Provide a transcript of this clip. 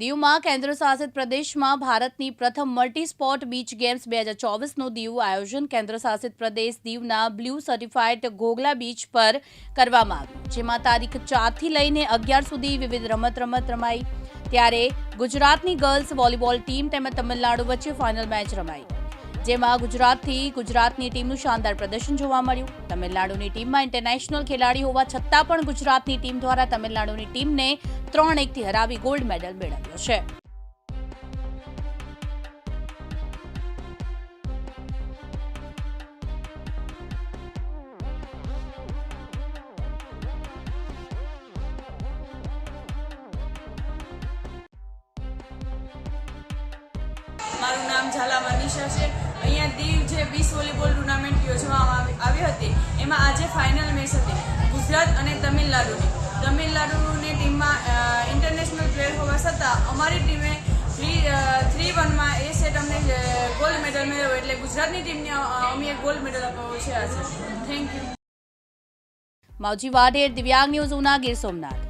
દીવમાં કેન્દ્ર શાસિત પ્રદેશમાં ભારતની પ્રથમ મલ્ટી સ્પોર્ટ બીચ ગેમ્સ બે હજાર ચોવીસનું દીવ આયોજન કેન્દ્ર શાસિત પ્રદેશ દીવના બ્લુ સર્ટિફાઈડ ઘોઘલા બીચ પર કરવામાં આવ્યું. જેમાં તારીખ ચારથી લઈને અગિયાર સુધી વિવિધ રમત રમત રમાઈ. ત્યારે ગુજરાતની ગર્લ્સ વોલીબોલ ટીમ તેમજ તમિલનાડુ વચ્ચે ફાઇનલ મેચ રમાઈ. જેમાં ગુજરાતથી ગુજરાતની ટીમનું શાનદાર પ્રદર્શન જોવા મળ્યું. તમિલનાડુની ટીમમાં ઇન્ટરનેશનલ ખેલાડી હોવા છતાં પણ ગુજરાતની ટીમ દ્વારા તમિલનાડુની ટીમને ત્રણ એકથી હરાવી ગોલ્ડ મેડલ મેળવ્યો છે. મારું નામ ઝાલા મનીષા છે. અહીંયા દીવ જે બીચ વોલીબોલ ટુર્નામેન્ટ યોજવામાં આવી- હતી, એમાં આજે ફાઇનલ મેચ હતી, ગુજરાત અને તમિલનાડુની. તમિલનાડુની ટીમમાં ઇન્ટરનેશનલ પ્લેયર હોવા છતાં અમારી ટીમે થ્રી થ્રી વનમાં એ સેટ અમને ગોલ્ડ મેડલ મેળવ્યો એટલે ગુજરાતની ટીમને અમે ગોલ્ડ મેડલ અપાવ્યો છે આજે. થેન્ક યુ માવજી વાઢેર દિવ્યાંગ ન્યૂઝ, ઉના ગીર સોમનાથ.